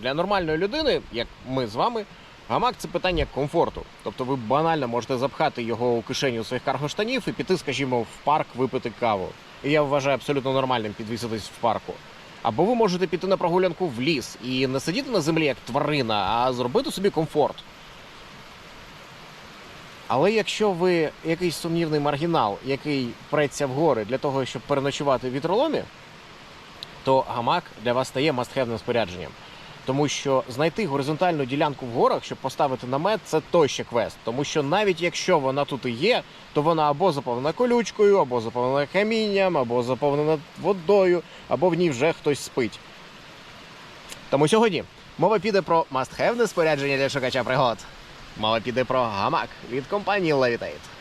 Для нормальної людини, як ми з вами, гамак це питання комфорту. Тобто ви банально можете запхати його у кишеню своїх каргоштанів і піти, скажімо, в парк випити каву. І я вважаю абсолютно нормальним підвіситись в парку. Або ви можете піти на прогулянку в ліс і не сидіти на землі як тварина, а зробити собі комфорт. Але якщо ви якийсь сумнівний маргінал, який преться в гори для того, щоб переночувати в вітроломі, то гамак для вас стає мастхевним спорядженням. Тому що знайти горизонтальну ділянку в горах, щоб поставити намет, це той квест. Тому що навіть якщо вона тут і є, то вона або заповнена колючкою, або заповнена камінням, або заповнена водою, або в ній вже хтось спить. Тому сьогодні мова піде про мастхевне спорядження для шукача пригод. Мова піде про гамак від компанії Levitate.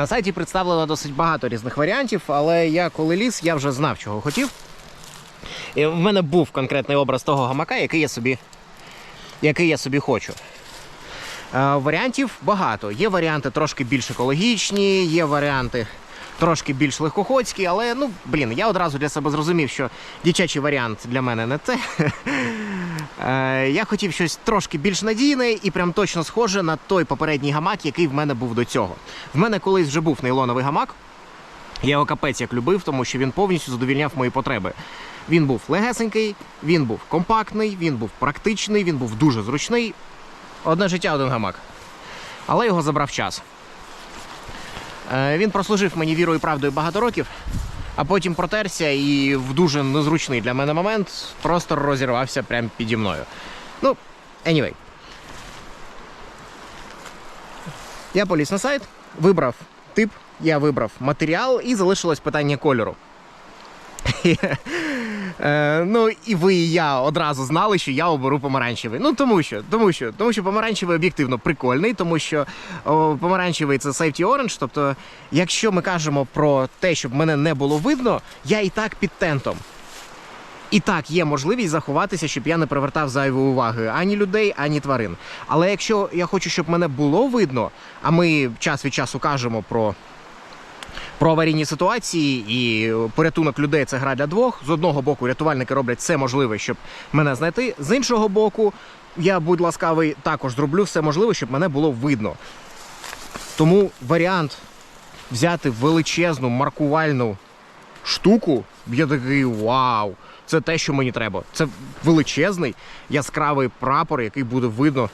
На сайті представлено досить багато різних варіантів, але я коли ліз, я вже знав, чого хотів. І в мене був конкретний образ того гамака, який я собі, який я собі хочу. Е, варіантів багато. Є варіанти трошки більш екологічні, є варіанти трошки більш легкоходські, але ну, блін, я одразу для себе зрозумів, що дівчачий варіант для мене не це. Е, Я хотів щось трошки більш надійне і прям точно схоже на той попередній гамак, який в мене був до цього. В мене колись вже був нейлоновий гамак. Я його капець як любив, тому що він повністю задовільняв мої потреби. Він був легесенький, він був компактний, він був практичний, він був дуже зручний. Одне життя, один гамак. Але його забрав час. Е, Він прослужив мені вірою і правдою багато років, а потім протерся і в дуже незручний для мене момент просто розірвався прямо піді мною. Ну, anyway. Я поліз на сайт, вибрав тип, я вибрав матеріал і залишилось питання кольору. Е, ну і ви і я одразу знали, що я оберу помаранчевий. Ну тому що, тому що, тому що помаранчевий об'єктивно прикольний, тому що о, помаранчевий це safety orange. Тобто, якщо ми кажемо про те, щоб мене не було видно, я і так під тентом. І так є можливість заховатися, щоб я не привертав зайвої уваги ані людей, ані тварин. Але якщо я хочу, щоб мене було видно, а ми час від часу кажемо про про аварійні ситуації і порятунок людей це гра для двох. З одного боку, рятувальники роблять все можливе, щоб мене знайти. З іншого боку, я, будь ласкавий, також зроблю все можливе, щоб мене було видно. Тому варіант взяти величезну маркувальну штуку, я такий вау! Це те, що мені треба. Це величезний яскравий прапор, який буде видно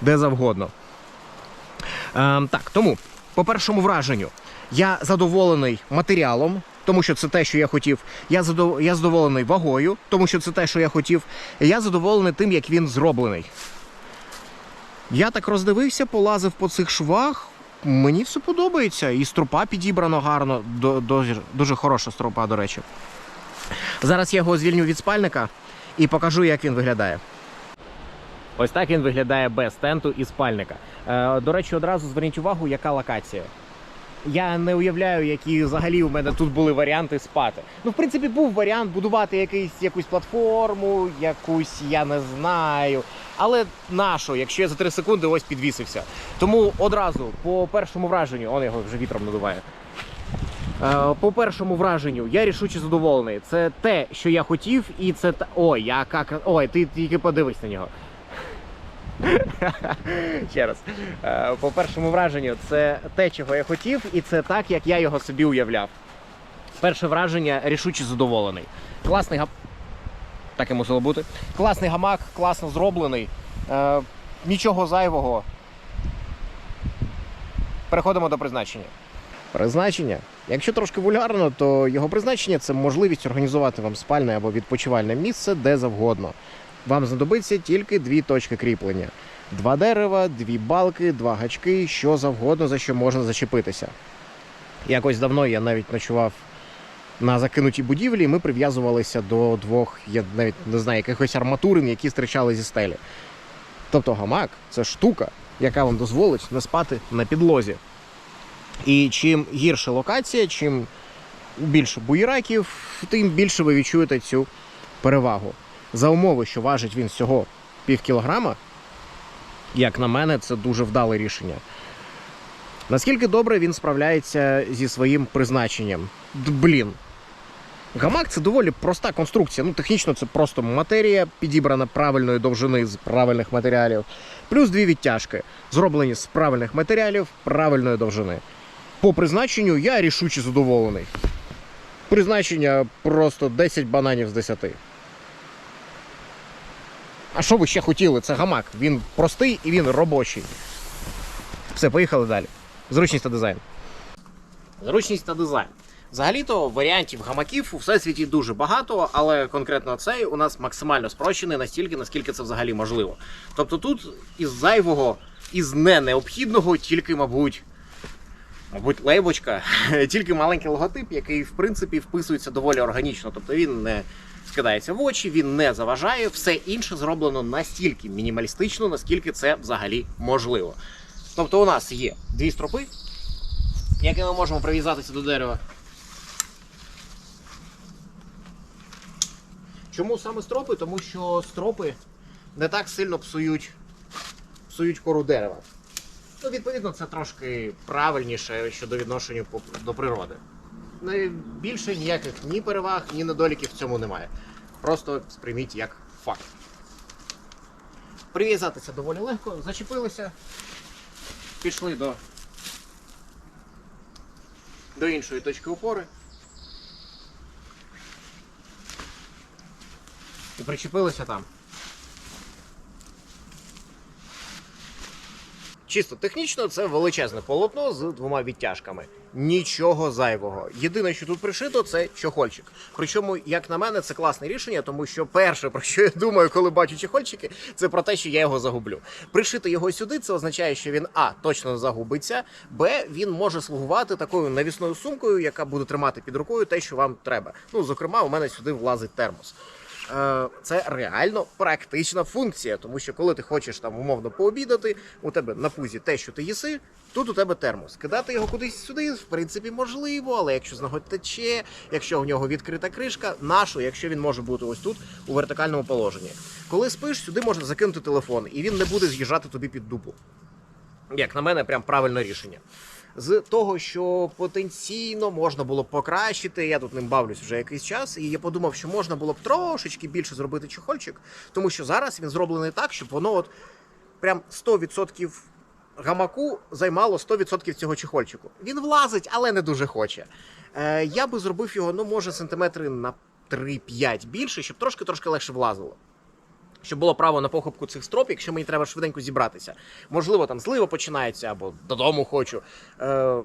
де завгодно. Ем, так, тому, по першому враженню, я задоволений матеріалом, тому що це те, що я хотів. Я задов... я задоволений вагою, тому що це те, що я хотів. Я задоволений тим, як він зроблений. Я так роздивився, полазив по цих швах. Мені все подобається. І стропа підібрано гарно, дуже, дуже хороша стропа, до речі. Зараз я його звільню від спальника і покажу, як він виглядає. Ось так він виглядає без тенту і спальника. Е, до речі, одразу зверніть увагу, яка локація. Я не уявляю, які взагалі у мене тут були варіанти спати. Ну, в принципі, був варіант будувати якийсь, якусь платформу, якусь, я не знаю. Але нащо, якщо я за 3 секунди ось підвісився. Тому одразу, по першому враженню, он його вже вітром надуває. Е, По першому враженню я рішуче задоволений. Це те, що я хотів, і це. Ой, яка кра- Ой, ти тільки подивись на нього. Ще раз. Е, По першому враженню, це те, чого я хотів, і це так, як я його собі уявляв. Перше враження рішуче задоволений. Класний гам... Так і мусило бути. Класний гамак, класно зроблений. Е, Нічого зайвого. Переходимо до призначення. Призначення. Якщо трошки вульгарно, то його призначення це можливість організувати вам спальне або відпочивальне місце де завгодно. Вам знадобиться тільки дві точки кріплення: два дерева, дві балки, два гачки, що завгодно, за що можна зачепитися. Якось давно я навіть ночував на закинутій будівлі, і ми прив'язувалися до двох, я навіть не знаю, якихось арматурин, які стирчали зі стелі. Тобто гамак це штука, яка вам дозволить не спати на підлозі. І чим гірша локація, чим більше буєраків, тим більше ви відчуєте цю перевагу. За умови, що важить він всього пів кілограма, як на мене, це дуже вдале рішення. Наскільки добре він справляється зі своїм призначенням? Блін. Гамак це доволі проста конструкція. Ну, технічно це просто матерія, підібрана правильної довжини з правильних матеріалів, плюс дві відтяжки, зроблені з правильних матеріалів правильної довжини. По призначенню я рішуче задоволений. Призначення просто 10 бананів з 10. А що ви ще хотіли? Це гамак. Він простий і він робочий. Все, поїхали далі. Зручність та дизайн. Зручність та дизайн. Взагалі-то варіантів гамаків у всесвіті дуже багато, але конкретно цей у нас максимально спрощений настільки, наскільки це взагалі можливо. Тобто тут із зайвого, із не необхідного, тільки, мабуть, мабуть, лейбочка, тільки маленький логотип, який в принципі вписується доволі органічно. Тобто він не скидається в очі, він не заважає. Все інше зроблено настільки мінімалістично, наскільки це взагалі можливо. Тобто у нас є дві стропи, якими ми можемо прив'язатися до дерева. Чому саме стропи? Тому що стропи не так сильно псують, псують кору дерева. Ну, відповідно, це трошки правильніше щодо відношення до природи. Ну, Більше ніяких ні переваг, ні недоліків в цьому немає. Просто сприйміть як факт. Прив'язатися доволі легко, зачепилися, пішли до, до іншої точки опори. І причепилися там. Чисто технічно це величезне полотно з двома відтяжками. Нічого зайвого. Єдине, що тут пришито, це чохольчик. Причому, як на мене, це класне рішення, тому що перше, про що я думаю, коли бачу чохольчики, це про те, що я його загублю. Пришити його сюди, це означає, що він а точно загубиться, б він може слугувати такою навісною сумкою, яка буде тримати під рукою те, що вам треба. Ну, зокрема, у мене сюди влазить термос. Е, це реально практична функція, тому що коли ти хочеш там умовно пообідати, у тебе на пузі те, що ти їси, тут у тебе термос. Кидати його кудись сюди, в принципі, можливо, але якщо з нього тече, якщо в нього відкрита кришка, нашу, якщо він може бути ось тут у вертикальному положенні. Коли спиш, сюди можна закинути телефон, і він не буде з'їжджати тобі під дупу. Як на мене, прям правильне рішення. З того, що потенційно можна було покращити, я тут ним бавлюсь вже якийсь час, і я подумав, що можна було б трошечки більше зробити чохольчик, тому що зараз він зроблений так, щоб воно от прям 100% гамаку займало 100% цього чехольчику. Він влазить, але не дуже хоче. Е, я би зробив його, ну, може, сантиметри на 3-5 більше, щоб трошки-трошки легше влазило. Щоб було право на похопку цих строп, якщо мені треба швиденько зібратися. Можливо, там злива починається або додому хочу. Е,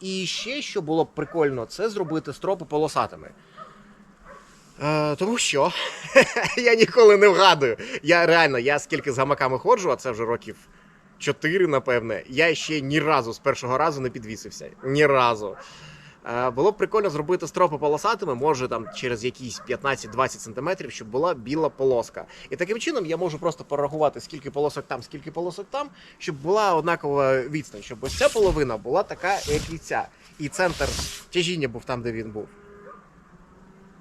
і ще, що було б прикольно, це зробити стропи полосатими. Е, тому що я ніколи не вгадую. Я реально, я скільки з гамаками ходжу, а це вже років 4, напевне. Я ще ні разу з першого разу не підвісився. Ні разу. Е, Було б прикольно зробити стропи полосатими, може там через якісь 15-20 сантиметрів, щоб була біла полоска. І таким чином я можу просто порахувати, скільки полосок там, скільки полосок там, щоб була однакова відстань, щоб ось ця половина була така, як і ця. І центр тяжіння був там, де він був.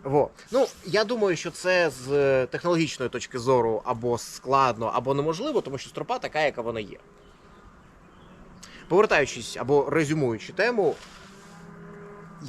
Во. Ну, я думаю, що це з е, технологічної точки зору або складно, або неможливо, тому що стропа така, яка вона є. Повертаючись або резюмуючи тему,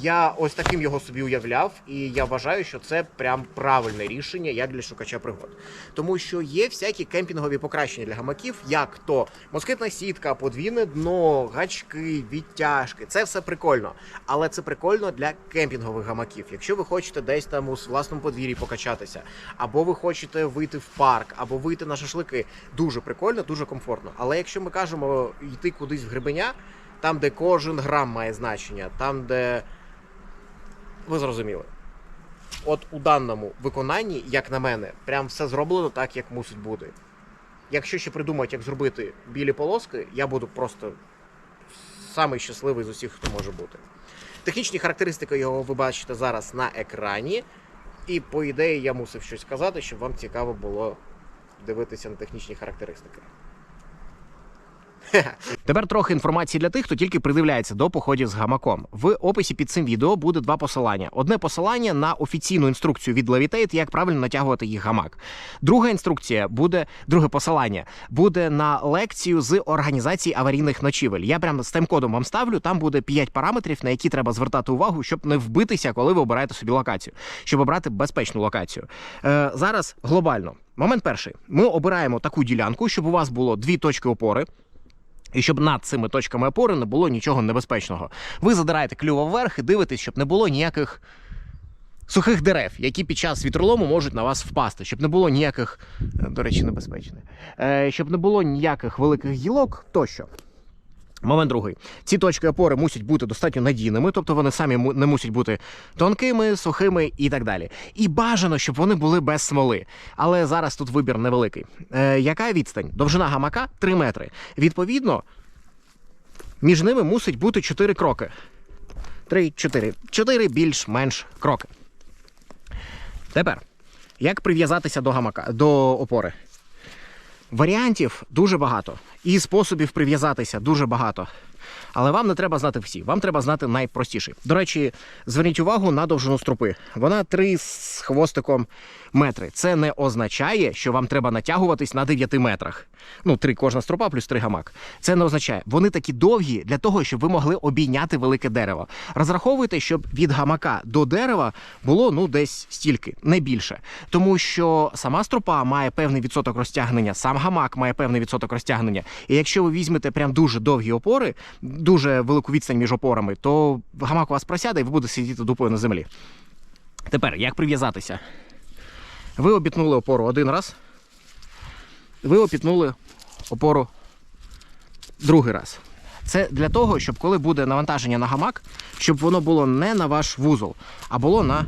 я ось таким його собі уявляв, і я вважаю, що це прям правильне рішення як для шукача пригод. Тому що є всякі кемпінгові покращення для гамаків, як то москитна сітка, подвійне дно, гачки, відтяжки. Це все прикольно. Але це прикольно для кемпінгових гамаків. Якщо ви хочете десь там у власному подвір'ї покачатися, або ви хочете вийти в парк, або вийти на шашлики, дуже прикольно, дуже комфортно. Але якщо ми кажемо йти кудись в грибеня, там, де кожен грам має значення, там, де ви зрозуміли. От у даному виконанні, як на мене, прям все зроблено так, як мусить бути. Якщо ще придумати, як зробити білі полоски, я буду просто самий щасливий з усіх, хто може бути. Технічні характеристики його ви бачите зараз на екрані. І по ідеї я мусив щось сказати, щоб вам цікаво було дивитися на технічні характеристики. Тепер трохи інформації для тих, хто тільки придивляється до походів з гамаком. В описі під цим відео буде два посилання: одне посилання на офіційну інструкцію від Levitate, як правильно натягувати їх гамак. Друга інструкція буде, друге посилання буде на лекцію з організації аварійних ночівель. Я прямо з тайм-кодом вам ставлю. Там буде 5 параметрів, на які треба звертати увагу, щоб не вбитися, коли ви обираєте собі локацію, щоб обрати безпечну локацію. Е, зараз глобально. Момент перший. Ми обираємо таку ділянку, щоб у вас було дві точки опори. І щоб над цими точками опори не було нічого небезпечного. Ви задираєте клюво вверх і дивитесь, щоб не було ніяких сухих дерев, які під час вітролому можуть на вас впасти, щоб не було ніяких, е, до речі, небезпечне, е, щоб не було ніяких великих гілок тощо. Момент другий. Ці точки опори мусять бути достатньо надійними, тобто вони самі не мусять бути тонкими, сухими і так далі. І бажано, щоб вони були без смоли. Але зараз тут вибір невеликий. Е, яка відстань? Довжина гамака 3 метри. Відповідно, між ними мусить бути 4 кроки. 3-4. 4 більш-менш кроки. Тепер, як прив'язатися до гамака, до опори? Варіантів дуже багато, і способів прив'язатися дуже багато. Але вам не треба знати всі, вам треба знати найпростіший. До речі, зверніть увагу на довжину струпи. Вона 3 з хвостиком метри. Це не означає, що вам треба натягуватись на 9 метрах. Ну, 3 кожна стропа плюс 3 гамак. Це не означає. Вони такі довгі для того, щоб ви могли обійняти велике дерево. Розраховуйте, щоб від гамака до дерева було ну десь стільки, не більше. Тому що сама стропа має певний відсоток розтягнення, сам гамак має певний відсоток розтягнення. І якщо ви візьмете прям дуже довгі опори, дуже велику відстань між опорами, то гамак у вас просяде і ви будете сидіти дупою на землі. Тепер, як прив'язатися? Ви обітнули опору один раз. Ви обітнули опору другий раз. Це для того, щоб коли буде навантаження на гамак, щоб воно було не на ваш вузол, а було на,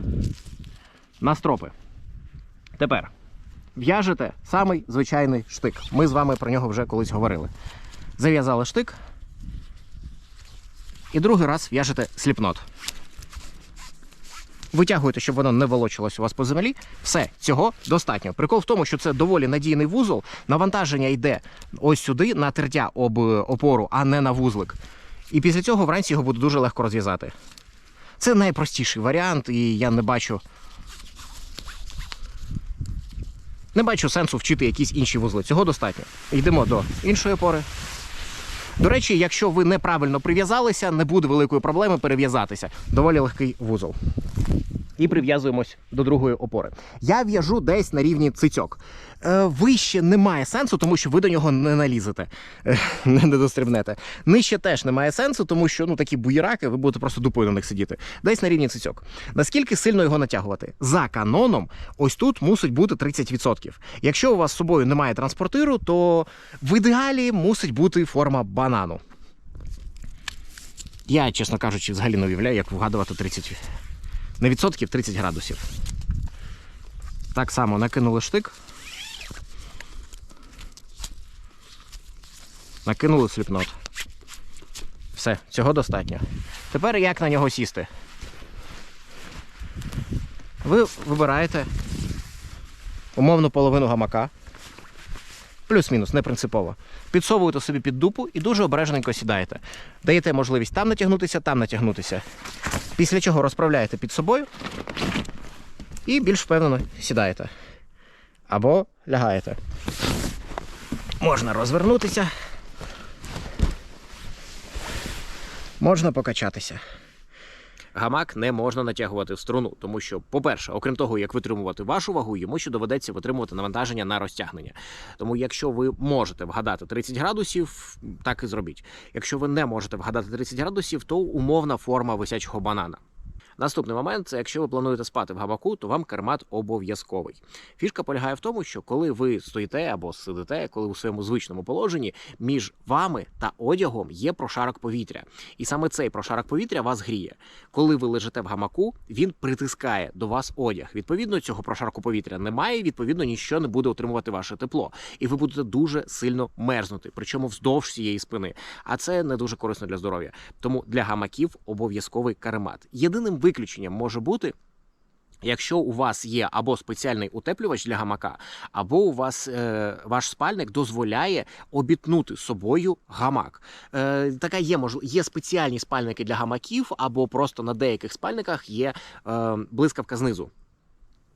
на стропи. Тепер в'яжете самий звичайний штик. Ми з вами про нього вже колись говорили. Зав'язали штик. І другий раз в'яжете сліпнот. Витягуєте, щоб воно не волочилось у вас по землі. Все, цього достатньо. Прикол в тому, що це доволі надійний вузол. Навантаження йде ось сюди, на тертя об е, опору, а не на вузлик. І після цього вранці його буде дуже легко розв'язати. Це найпростіший варіант, і я не бачу. Не бачу сенсу вчити якісь інші вузли. Цього достатньо. Йдемо до іншої опори. До речі, якщо ви неправильно прив'язалися, не буде великої проблеми перев'язатися. Доволі легкий вузол. І прив'язуємось до другої опори. Я в'яжу десь на рівні цицьок. Е, вище немає сенсу, тому що ви до нього не налізете, е, не дострибнете. Нижче теж немає сенсу, тому що ну такі буєраки, ви будете просто дупою на них сидіти. Десь на рівні цицьок. Наскільки сильно його натягувати? За каноном, ось тут мусить бути 30%. Якщо у вас з собою немає транспортиру, то в ідеалі мусить бути форма банану. Я, чесно кажучи, взагалі не уявляю, як вгадувати 30 не відсотків 30 градусів. Так само накинули штик. Накинули сліпнот. Все, цього достатньо. Тепер як на нього сісти? Ви вибираєте умовну половину гамака. Плюс-мінус, не принципово. Підсовуєте собі під дупу і дуже обережненько сідаєте. Даєте можливість там натягнутися, там натягнутися. Після чого розправляєте під собою і більш впевнено сідаєте. Або лягаєте. Можна розвернутися. Можна покачатися. Гамак не можна натягувати в струну, тому що, по-перше, окрім того, як витримувати вашу вагу, йому ще доведеться витримувати навантаження на розтягнення. Тому, якщо ви можете вгадати 30 градусів, так і зробіть. Якщо ви не можете вгадати 30 градусів, то умовна форма висячого банана. Наступний момент це якщо ви плануєте спати в гамаку, то вам кармат обов'язковий. Фішка полягає в тому, що коли ви стоїте або сидите, коли у своєму звичному положенні, між вами та одягом є прошарок повітря. І саме цей прошарок повітря вас гріє. Коли ви лежите в гамаку, він притискає до вас одяг. Відповідно, цього прошарку повітря немає, відповідно, ніщо не буде отримувати ваше тепло. І ви будете дуже сильно мерзнути, причому вздовж цієї спини. А це не дуже корисно для здоров'я. Тому для гамаків обов'язковий каремат. Єдиним виключенням може бути. Якщо у вас є або спеціальний утеплювач для гамака, або у вас е, ваш спальник дозволяє обітнути собою гамак. Е, така є мож... є спеціальні спальники для гамаків, або просто на деяких спальниках є е, блискавка знизу.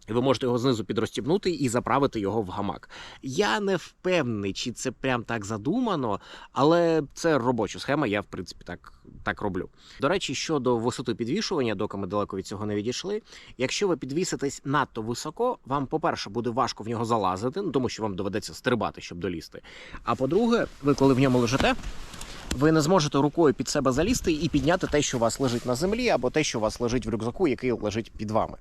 Ви можете його знизу підрозтібнути і заправити його в гамак. Я не впевнений, чи це прям так задумано, але це робоча схема. Я в принципі так, так роблю. До речі, щодо висоти підвішування, доки ми далеко від цього не відійшли. Якщо ви підвіситесь надто високо, вам, по-перше, буде важко в нього залазити, ну тому що вам доведеться стрибати, щоб долізти. А по-друге, ви коли в ньому лежите. Ви не зможете рукою під себе залізти і підняти те, що у вас лежить на землі, або те, що у вас лежить в рюкзаку, який лежить під вами.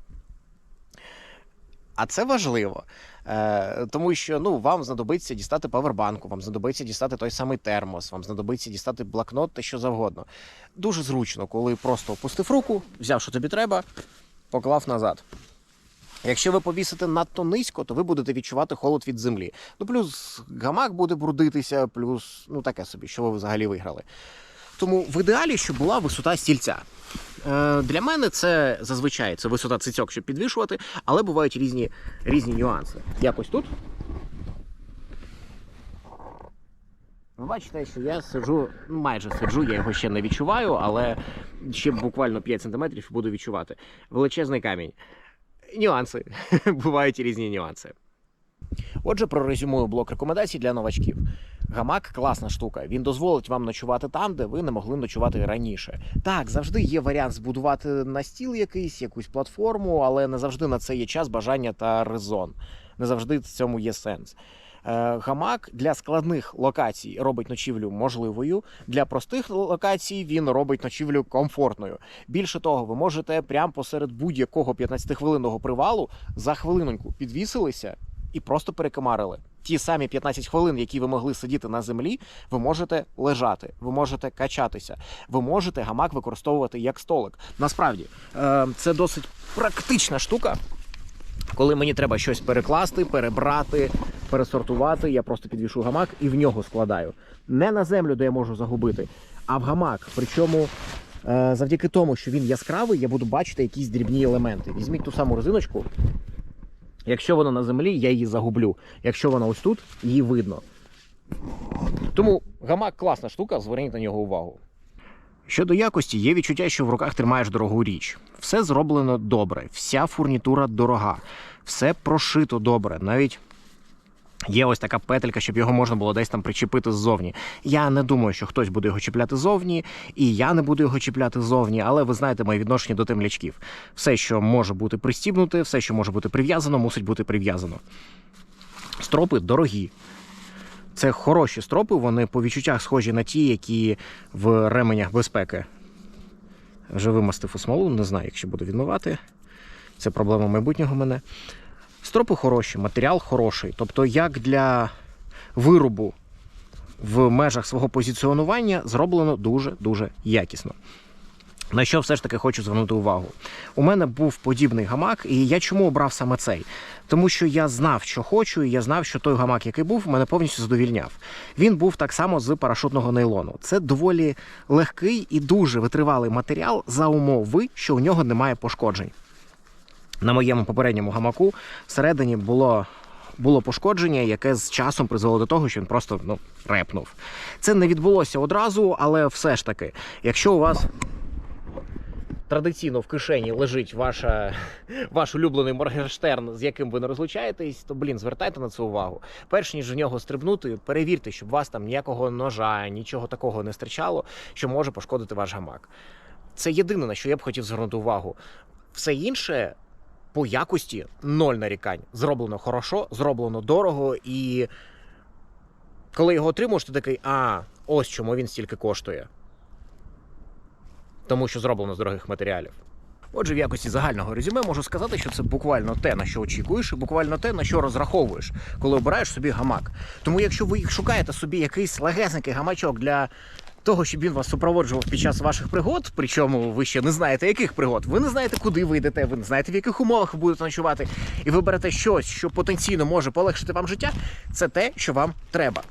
А це важливо, е, тому що ну, вам знадобиться дістати павербанку, вам знадобиться дістати той самий термос, вам знадобиться дістати блокнот та що завгодно. Дуже зручно, коли просто опустив руку, взяв, що тобі треба, поклав назад. Якщо ви повісите надто низько, то ви будете відчувати холод від землі. Ну, плюс гамак буде брудитися, плюс ну таке собі, що ви взагалі виграли. Тому в ідеалі, щоб була висота стільця. Е, Для мене це зазвичай це висота цицьок, щоб підвішувати, але бувають різні, різні нюанси. Якось тут. Ви бачите, що я сиджу, ну, майже сиджу, я його ще не відчуваю, але ще буквально 5 см буду відчувати. Величезний камінь. Нюанси. Бувають різні нюанси. Отже, прорезюмую блок рекомендацій для новачків. Гамак класна штука. Він дозволить вам ночувати там, де ви не могли ночувати раніше. Так, завжди є варіант збудувати на стіл якийсь, якусь платформу, але не завжди на це є час, бажання та резон. Не завжди в цьому є сенс. Е, Гамак для складних локацій робить ночівлю можливою. Для простих локацій він робить ночівлю комфортною. Більше того, ви можете прямо посеред будь-якого 15-хвилинного привалу за хвилиноньку підвісилися і просто перекомарили. Ті самі 15 хвилин, які ви могли сидіти на землі, ви можете лежати, ви можете качатися, ви можете гамак використовувати як столик. Насправді е, це досить практична штука. Коли мені треба щось перекласти, перебрати, пересортувати, я просто підвішу гамак і в нього складаю. Не на землю, де я можу загубити, а в гамак. Причому е, завдяки тому, що він яскравий, я буду бачити якісь дрібні елементи. Візьміть ту саму резиночку. Якщо вона на землі, я її загублю. Якщо вона ось тут, її видно. Тому гамак класна штука, зверніть на нього увагу. Щодо якості, є відчуття, що в руках тримаєш дорогу річ. Все зроблено добре, вся фурнітура дорога, все прошито добре. Навіть є ось така петелька, щоб його можна було десь там причепити ззовні. Я не думаю, що хтось буде його чіпляти ззовні, і я не буду його чіпляти ззовні, але ви знаєте моє відношення до темлячків. Все, що може бути пристібнуте, все, що може бути прив'язано, мусить бути прив'язано. Стропи дорогі. Це хороші стропи, вони по відчуттях схожі на ті, які в ременях безпеки. Вже вимастив у смолу, не знаю, якщо буду відмивати. Це проблема майбутнього мене. Стропи хороші, матеріал хороший. Тобто, як для виробу в межах свого позиціонування зроблено дуже-дуже якісно. На що все ж таки хочу звернути увагу. У мене був подібний гамак, і я чому обрав саме цей? Тому що я знав, що хочу, і я знав, що той гамак, який був, мене повністю задовільняв. Він був так само з парашутного нейлону. Це доволі легкий і дуже витривалий матеріал за умови, що у нього немає пошкоджень. На моєму попередньому гамаку всередині було. Було пошкодження, яке з часом призвело до того, що він просто ну, репнув. Це не відбулося одразу, але все ж таки, якщо у вас традиційно в кишені лежить ваша, ваш улюблений Моргенштерн, з яким ви не розлучаєтесь, то блін, звертайте на це увагу. Перш ніж в нього стрибнути, перевірте, щоб вас там ніякого ножа, нічого такого не стирчало, що може пошкодити ваш гамак. Це єдине, на що я б хотів звернути увагу. Все інше. По якості ноль нарікань. Зроблено хорошо, зроблено дорого, і коли його отримуєш, ти такий, а, ось чому він стільки коштує тому що зроблено з дорогих матеріалів. Отже, в якості загального резюме можу сказати, що це буквально те, на що очікуєш, і буквально те, на що розраховуєш, коли обираєш собі гамак. Тому, якщо ви шукаєте собі якийсь легесенький гамачок для того, щоб він вас супроводжував під час ваших пригод, причому ви ще не знаєте, яких пригод, ви не знаєте, куди ви йдете, ви не знаєте, в яких умовах ви будете ночувати, і ви берете щось, що потенційно може полегшити вам життя, це те, що вам треба.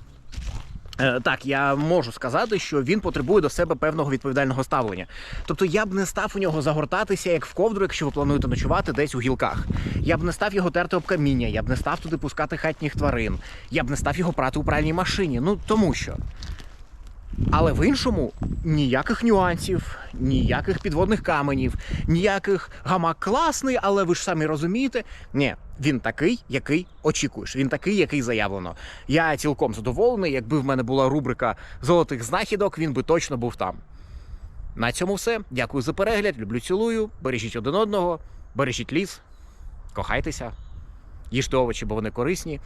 Е, Так, я можу сказати, що він потребує до себе певного відповідального ставлення. Тобто я б не став у нього загортатися як в ковдру, якщо ви плануєте ночувати десь у гілках. Я б не став його терти об каміння, я б не став туди пускати хатніх тварин, я б не став його прати у пральній машині. Ну тому що. Але в іншому ніяких нюансів, ніяких підводних каменів, ніяких гамак класний, але ви ж самі розумієте. Ні, він такий, який очікуєш. Він такий, який заявлено. Я цілком задоволений. Якби в мене була рубрика золотих знахідок, він би точно був там. На цьому все. Дякую за перегляд. Люблю, цілую. Бережіть один одного, бережіть ліс, кохайтеся, їжте овочі, бо вони корисні.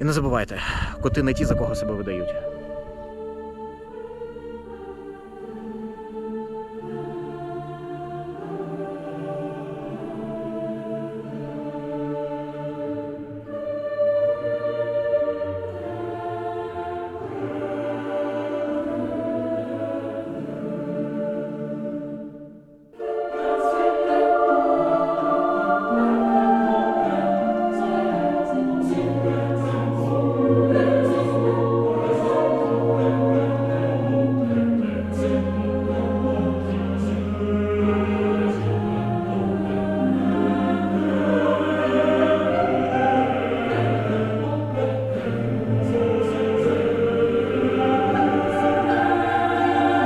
І не забувайте, коти не ті, за кого себе видають.